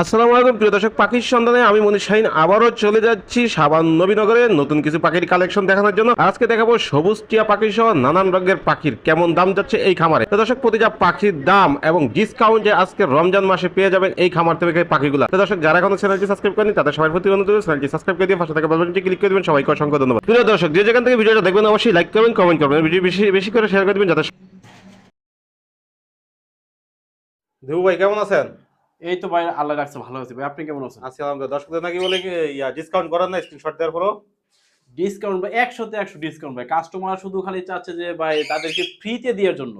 আসসালামু আলাইকুম, প্রিয় দর্শক, পাখির সন্ধানে আমি মনীষ শাহিন। আবারও চলে যাচ্ছি সাবান নবীনগরে নতুন কিছু পাখির কালেকশন দেখানোর জন্য। আজকে দেখাবো সবুজ টিয়া পাখি সহ নানান রঙের পাখির কেমন দাম যাচ্ছে এই খামারে। তো দর্শক, প্রতিটা পাখির দাম এবং ডিসকাউন্ট যে আজকে রমজান মাসে পেয়ে যাবেন এই খামার থেকে পাখিগুলো। তো দর্শক, যারা এখনও চ্যানেলটি সাবস্ক্রাইব করেনি তাদের সবাই প্রতি অনুরোধ চ্যানেলটি সাবস্ক্রাইব করে দিয়ে পাশে থাকা বেল বাটনটি ক্লিক করে দেবেন। সবাইকে অসংখ্য ধন্যবাদ। প্রিয় দর্শক, যে যেখান থেকে ভিডিওটা দেখবেন, অবশ্যই লাইক করবেন কমেন্ট করবেন। ভিডিও বেশি বেশি করে শেয়ার করে দেবেন যাতে দেবু ভাই, কেমন আছেন? এই তো ভাই আল্লাহ রাখছে ভালো আছে। ভাই আপনি কেমন আছেন? আছি আলহামদুলিল্লাহ। দর্শকদের নাকি বলে ইয়া ডিসকাউন্ট করার না স্ক্রিনশট দেওয়ার পরও? ডিসকাউন্ট ভাই একশোতে একশো ডিসকাউন্ট ভাই। কাস্টমার শুধু খালি চাচ্ছে যে ভাই তাদেরকে ফ্রিতে দেওয়ার জন্য।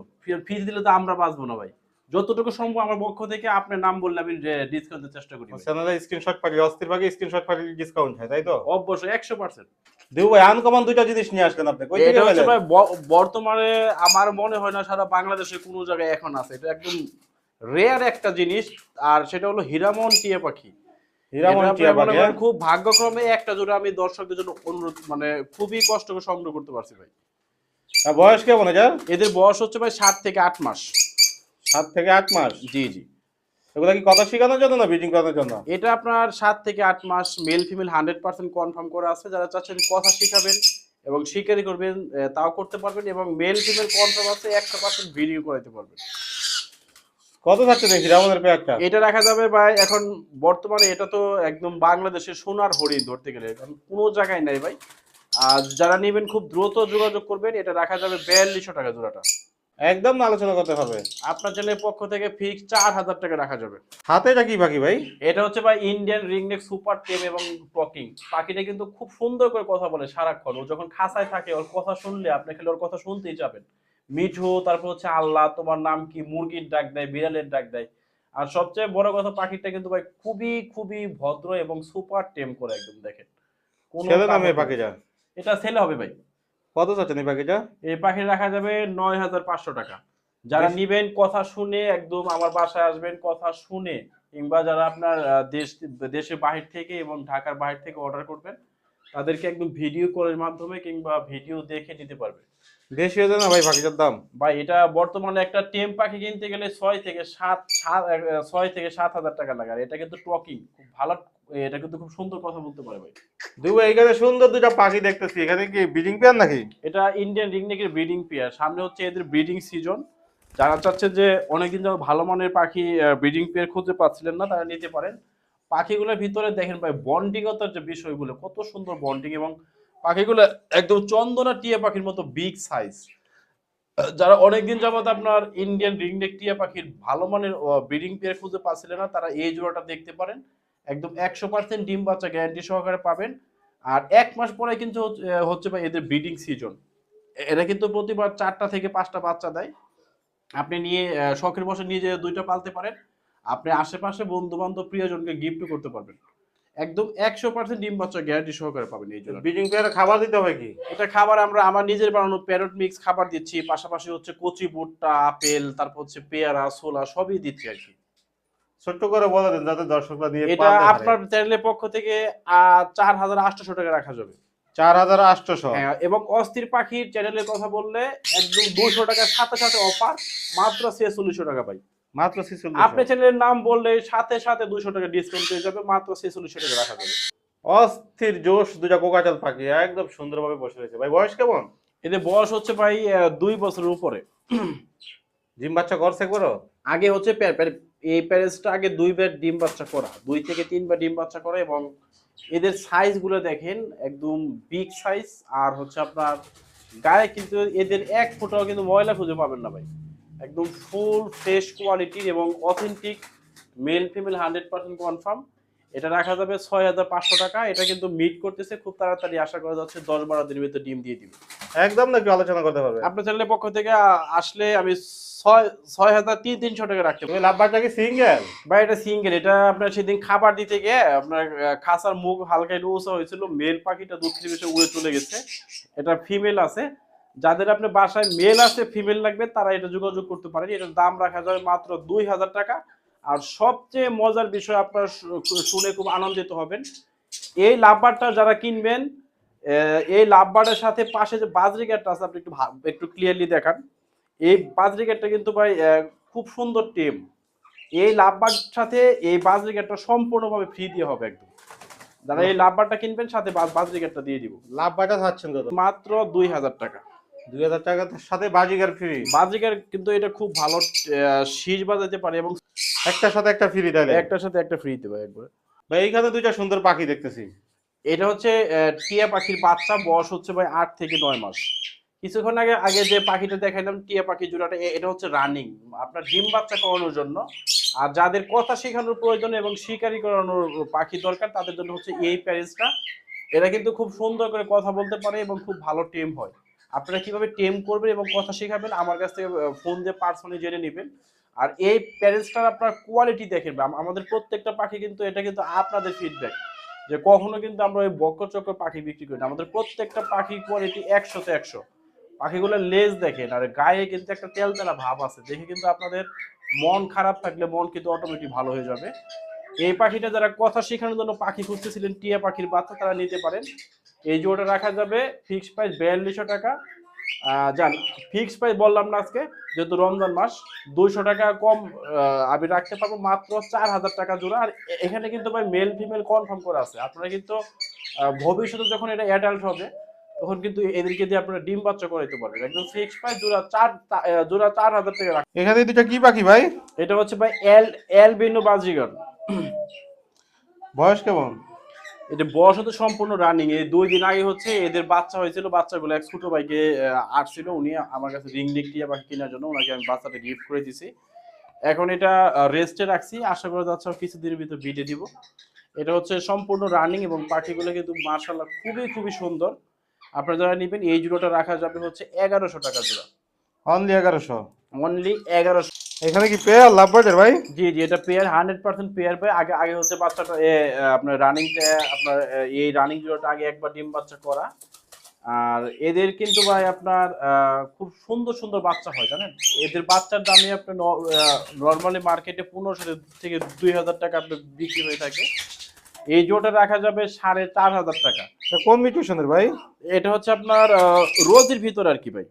ফ্রি দিলে তো আমরা বাঁচবো না ভাই। যতটুকু সম্ভব আমার পক্ষ থেকে আপনার নাম বললে আমি ডিসকাউন্টের চেষ্টা করি। চ্যানেলে স্ক্রিনশট পাখি অস্থির পাখি স্ক্রিনশট পাখি ডিসকাউন্ট হয় তাই তো? অবশ্যই একশো পার্সেন্ট দেবু ভাই আনকমন দুইটা জিনিস নিয়ে আসলেন আপনি। কই থেকে বর্তমানে আমার মনে হয় না সারা বাংলাদেশে কোনো জায়গায় এখন আছে। এটা একদম রেয়ার একটা জিনিস আর সেটা হলো হীরামন টিয়া পাখি। টিয়া পাখি খুব ভাগ্যক্রমে একটা জোড়া আমি দর্শকদের জন্য অনুরোধ মানে খুবই কষ্ট করে সংগ্রহ করতে পারছি ভাই। বয়স কেমন এটার এদের বয়স হচ্ছে ভাই সাত থেকে আট মাস। সাত থেকে আট মাস? জি জি। এগুলা কি কথা শেখানোর জন্য না ব্রিডিং করানোর জন্য? এটা আপনার সাত থেকে আট মাস male female hundred percent confirm করা আছে। যারা চাচ্ছেন কথা শিখাবেন এবং শিকারি করবেন তাও করতে পারবেন এবং মেল ফিমেল কনফার্ম আছে একশো পার্সেন্ট ভিডিও করাতে পারবেন। কত থাকছে দেখি হীরামনের পেয়ারটা? এটা রাখা যাবে ভাই এখন বর্তমানে এটা তো একদম বাংলাদেশের সোনার হরিণ ধরতে গেলে কারণ কোনো জায়গায় নাই ভাই। আর যারা নেবেন খুব দ্রুত যোগাযোগ করবেন এটা রাখা যাবে বিয়াল্লিশশো টাকা জোড়াটা। একদম আলোচনা করতে হবে। আপনার চ্যানেলের পক্ষ থেকে ফিক্স চার হাজার টাকা রাখা যাবে। হাতে এটা কি পাখি ভাই? এটা হচ্ছে ভাই ইন্ডিয়ান রিংনেক সুপার টেম এবং টকিং পাখিটা কিন্তু খুব সুন্দর করে কথা বলে সারাক্ষণ ও যখন খাসায় থাকে ওর কথা শুনলে আপনি খালি ওর কথা শুনতেই যাবেন। মিঠু তারপর হচ্ছে আল্লাহ তোমার নাম কি? মুরগির ডাক দেয় বিড়ালের ডাক দেয়। আর সবচেয়ে বড় কথা পাখিটা কিন্তু ভাই খুবই খুবই ভদ্র এবং সুপার টেম করে একদম দেখেন। কোনো ছেলে নামে পাখিটা? এটা ছেলে হবে ভাই। কত চাচ্ছেন এই পাখিটা? এই পাখি রাখা যাবে নয় হাজার পাঁচশো টাকা। যারা। নিবেন কথা শুনে একদম আমার বাসায় আসবেন কথা শুনে কিংবা যারা আপনার দেশ দেশের বাহির থেকে এবং ঢাকার বাহির থেকে অর্ডার করবেন তাদেরকে একদম ভিডিও কলের মাধ্যমে কিংবা ভিডিও দেখে নিতে পারবে দেশি যায় না ভাই পাখিটার দাম? ভাই এটা বর্তমানে একটা টেম পাখি কিনতে গেলে ছয় থেকে সাত সাত ছয় থেকে সাত হাজার টাকা লাগে। আর এটা কিন্তু টকিং। খুব ভালো এটা কিন্তু খুব সুন্দর কথা বলতে পারে ভাই। দেবু এইখানে সুন্দর দুটা পাখি দেখতেছি। এখানে কি ব্রিডিং পেয়ার নাকি? এটা ইন্ডিয়ান রিংনেকের ব্রিডিং পেয়ার। সামনে হচ্ছে এদের ব্রিডিং সিজন। যারা চাচ্ছেন যে অনেকদিন যাবত ভালো মানের পাখি ব্রিডিং পেয়ার খুঁজে পাচ্ছিলেন না তারা নিতে পারেন। পাখিগুলোর ভিতরে দেখেন ভাই বন্ডিংতার যে বিষয়গুলো কত সুন্দর বন্ডিং এবং পাখিগুলো একদম চন্দনা টিয়া পাখির মতো বিগ সাইজ যারা অনেকদিন যাবত আপনার ইন্ডিয়ান রিংনেক টিয়া পাখির ভালো মানের ব্রিডিং পেয়ার খুঁজে পাচ্ছিলেন না, তারা এই জোড়াটা দেখতে পারেন। একদম একশো পার্সেন্ট ডিম বাচ্চা গ্যারান্টি সহকারে পাবেন। আর এক মাস পরে কিন্তু হচ্ছে- ভাই এদের ব্রিডিং সিজন এরা কিন্তু প্রতিবার চারটা থেকে পাঁচটা বাচ্চা দেয়। আপনি নিয়ে শখের বসে নিয়ে যেয়ে দুইটা পালতে পারেন। আপনি আশেপাশে বন্ধু বান্ধব প্রিয়জনকে গিফট করতে পারবেন। একদম একশো পার্সেন্ট ডিম বাচ্চা গ্যারান্টি সহকারে পাবেন এই জন্য। ব্রিডিং পেয়ারে খাবার দিতে হবে কি? এটা খাবার আমরা আমার নিজের বানানো প্যারট মিক্স খাবার দিচ্ছি পাশাপাশি হচ্ছে কচি ভুট্টা আপেল তারপর হচ্ছে পেয়ারা ছোলা সবই দিচ্ছি আর কি। ছোট্ট করে বলে দেন যাতে দর্শকরা দিয়ে এটা আপনার চ্যানেলের পক্ষ থেকে চার হাজার আটশো টাকা রাখা যাবে। চার হাজার আটশোশো হ্যাঁ এবং অস্থির পাখির চ্যানেলের কথা বললে একদম দুশো টাকার সাথে সাথে অফার মাত্র ছেচল্লিশশো টাকা পাই মাত্র শিশু আপনি চ্যানেলের নাম বললে সাথে সাথে দুশো টাকা ডিসকাউন্ট পেয়ে যাবে মাত্র ছেচল্লিশশো টাকা রাখা যাবে। অস্থির জোশ দুটা কোকাচাল পাখি একদম সুন্দরভাবে বসে রয়েছে। ভাই বয়স কেমন? এদের বয়স হচ্ছে ভাই দুই বছরের উপরে। জিম বাচ্চা করছে করো আগে হচ্ছে প্যার- প্যার- এই প্যারেন্টসটা আগে দুইবার ডিম বাচ্চা করা দুই থেকে তিনবার ডিম বাচ্চা করা এবং এদের সাইজগুলো দেখেন একদম বিগ সাইজ আর হচ্ছে আপনার গায়ে কিন্তু এদের এক ফোঁটাও কিন্তু ময়লা খুঁজে পাবেন না ভাই। একদম ফুল ফ্রেশ কোয়ালিটির এবং authentic male female hundred percent confirm এটা রাখা যাবে ছয় হাজার পাঁচশো টাকা। এটা কিন্তু মিট করতেছে খুব তাড়াতাড়ি আশা করা যাচ্ছে দশ বারো দিনের ভিতরে ডিম দিয়ে দিবে। একদম নাকি আলোচনা করতে পারবে আপনার চ্যানেলের পক্ষ থেকে আসলে আমি ছয় হাজার তিন তিনশো টাকা রাখতে পারি। তুমি লাভ কি সিঙ্গেল বা এটা সিঙ্গেল এটা আপনার সেদিন খাবার দিতে গিয়ে আপনার খাসার মুখ হালকা একটু উঁচা হয়েছিল। মেল পাখিটা দুধ থেকে উড়ে চলে গেছে। এটা ফিমেল আছে। যাদের আপনার বাসায় মেল আছে ফিমেল লাগবে তারা এটা যোগাযোগ করতে পারেন। এটার দাম রাখা যাবে মাত্র দুই হাজার টাকা। আর সবচেয়ে মজার বিষয় আপনার শুনে খুব আনন্দিত হবেন এই লাভবারটা যারা কিনবেন এই লাভবারের সাথে পাশে যে বাজরি গেটটা আছে আপনি একটু একটু ক্লিয়ারলি দেখান। এই বাজরি গেটটা কিন্তু ভাই খুব সুন্দর টেম। এই লাভবার সাথে এই বাজরি গেটটা সম্পূর্ণভাবে ফ্রি দিয়ে হবে একদম। যারা এই লাভবারটা কিনবেন সাথে বাজরি গেটটা দিয়ে দিব। লাভ বাটা থাকছেন মাত্র দুই হাজার টাকা। দুই হাজার টাকার সাথে বাজিগার ফ্রি বাজরিকার কিন্তু এটা খুব ভালো শীষ বাজাতে পারে এবং একটার সাথে একটা ফ্রি তাইলে একটার সাথে একটা ফ্রি দেবে একবার। ভাই এইখানে দুইটা সুন্দর পাখি দেখতেছি। এটা হচ্ছে টিয়া পাখির বাচ্চা বয়স হচ্ছে ভাই আট থেকে নয় মাস। কিছুক্ষণ আগে আগে যে পাখিটা দেখাইলাম টিয়া পাখি জোড়াটা এটা হচ্ছে রানিং। আপনার ডিম বাচ্চা করানোর জন্য। আর যাদের কথা শেখানোর প্রয়োজন এবং শিকারি করানোর পাখি দরকার তাদের জন্য হচ্ছে এই প্যারেন্টসটা। এরা কিন্তু খুব সুন্দর করে কথা বলতে পারে এবং খুব ভালো টিম হয়। আপনারা কীভাবে টেম করবেন এবং কথা শেখাবেন, আমার কাছ থেকে ফোন দিয়ে পার্সোনালি জেনে নেবেন। আর এই প্যারেন্টসটার আপনার কোয়ালিটি দেখেন আম- আমাদের প্রত্যেকটা পাখি কিন্তু, এটা কিন্তু আপনাদের ফিডব্যাক যে কখনো কিন্তু আমরা ওই বক্কচক্র পাখি বিক্রি করি না। আমাদের প্রত্যেকটা পাখির কোয়ালিটি একশোতে একশো। পাখিগুলো লেজ দেখেন, আর গায়ে কিন্তু একটা তেলতেলা ভাব আছে। দেখে কিন্তু আপনাদের মন খারাপ থাকলে মন কিন্তু অটোমেটিক ভালো হয়ে যাবে। এই পাখিটা যারা কথা শেখানোর জন্য পাখি খুঁজতেছিলেন টিয়া পাখির বাচ্চা তারা নিতে পারেন। এই জোড়াটা রাখা যাবে ফিক্সড প্রাইস বিয়াল্লিশশো টাকা। যান ফিক্সড প্রাইস বললাম না আজকে যেহেতু রমজান মাস দুইশো টাকা কম আমি রাখতে পারব মাত্র চার হাজার টাকা জোড়া। আর এখানে কিন্তু ভাই মেল ফিমেল কনফার্ম করা আছে। আপনারা কিন্তু ভবিষ্যতে যখন এটা অ্যাডাল্ট হবে তখন কিন্তু এদেরকে দিয়ে আপনারা ডিম বাচ্চা করাইতে পারবেন। একদম ফিক্স প্রাইস জোড়া চার জোড়া চার হাজার টাকা রাখ- এখানে দুইটা কি পাখি ভাই? এটা হচ্ছে ভাই এল এল বিনু বাজিগর বয়স কেমন? এটা বয়স হতে সম্পূর্ণ রানিং এই দুই দিন আগে হচ্ছে এদের বাচ্চা হয়েছিল বাচ্চাগুলো এক ছোট ভাইকে আসছিল উনি আমার কাছে রিং লিক টিয়া পাখি কেনার জন্য ওনাকে আমি বাচ্চাটা গিফট করে দিছি। এখন এটা রেস্টে রাখছি। আশা করা যাচ্ছে কিছুদিনের ভিতর ভিডিও দিব। এটা হচ্ছে সম্পূর্ণ রানিং এবং পাখিগুলো কিন্তু মার্শাল্লাহ খুবই খুবই সুন্দর। আপনারা যারা নেবেন এই জুড়োটা রাখা যাবে হচ্ছে এগারোশো টাকা জোড়া। অনলি এগারোশো? অনলি এগারোশো। এখানে কি পেয়ার লাভ বার্ডের ভাই? জি জি এটা পেয়ার হান্ড্রেড পার্সেন্ট পেয়ার পায় আগে আগে হচ্ছে বাচ্চাটা আপনার রানিং আপনার এই রানিং জোড়াটা আগে একবার ডিম বাচ্চা করা। আর এদের কিন্তু ভাই আপনার খুব সুন্দর সুন্দর বাচ্চা হয় জানেন? এদের বাচ্চার দামে আপনার নর্মালি মার্কেটে পনেরোশো থেকে দুই হাজার টাকা আপনার বিক্রি হয়ে থাকে। এই জোড়াটা রাখা যাবে সাড়ে চার হাজার টাকা। কোন মিউটেশনের ভাই? এটা হচ্ছে আপনার রোজের ভিতরে আর কি ভাই।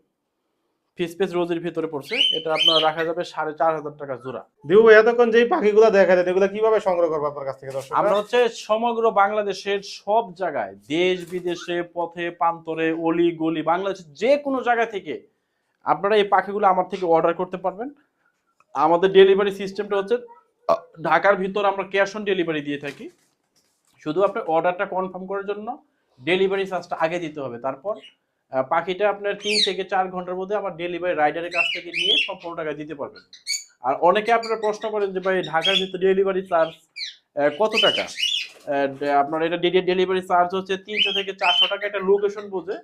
ফিস পেস রোজের ভিতরে পড়ছে। এটা আপনার রাখা যাবে সাড়ে চার হাজার টাকা জোড়া। ভাই এতক্ষণ যেই পাখিগুলো দেখা যায় এগুলো কীভাবে সংগ্রহ করব আপনার কাছ থেকে আমরা হচ্ছে সমগ্র বাংলাদেশের সব জায়গায় দেশ বিদেশে পথে প্রান্তরে অলি গলি বাংলাদেশের যে কোনো জায়গা থেকে আপনারা এই পাখিগুলো আমার থেকে অর্ডার করতে পারবেন। আমাদের ডেলিভারি সিস্টেমটা হচ্ছে ঢাকার ভিতর আমরা ক্যাশ অন ডেলিভারি দিয়ে থাকি। শুধু আপনার অর্ডারটা কনফার্ম করার জন্য ডেলিভারি চার্জটা আগে দিতে হবে। তারপর পাখিটা আপনার তিন থেকে চার ঘণ্টার মধ্যে আমার ডেলিভারি রাইডারের কাছ থেকে নিয়ে সম্পূর্ণ টাকা দিতে পারবেন। আর অনেকে আপনারা প্রশ্ন করেন যে, ভাই, ঢাকার ভিতর ডেলিভারি চার্জ কত টাকা? আপনার এটা ডেলিভারি চার্জ হচ্ছে তিনশো থেকে চারশো টাকা। এটা লোকেশন বুঝে।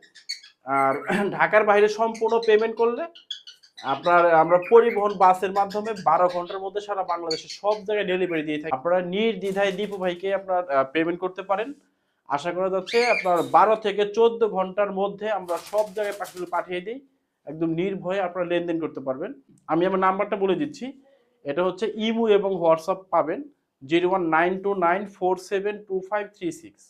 আর ঢাকার বাইরে সম্পূর্ণ পেমেন্ট করলে আপনার, আমরা পরিবহন বাসের মাধ্যমে বারো ঘণ্টার মধ্যে সারা বাংলাদেশের সব জায়গায় ডেলিভারি দিয়ে থাকি। আপনারা নির্দ্বিধায় দীপু ভাইকে আপনার পেমেন্ট করতে পারেন। আশা করা যাচ্ছে আপনার বারো থেকে চোদ্দ ঘণ্টার মধ্যে আমরা সব জায়গায় পাখিগুলো পাঠিয়ে দিই। একদম নির্ভয়ে আপনারা লেনদেন করতে পারবেন। আমি আমার নাম্বারটা বলে দিচ্ছি। এটা হচ্ছে ইমু এবং হোয়াটসঅ্যাপ পাবেন। Zero one nine two nine four seven two five three six.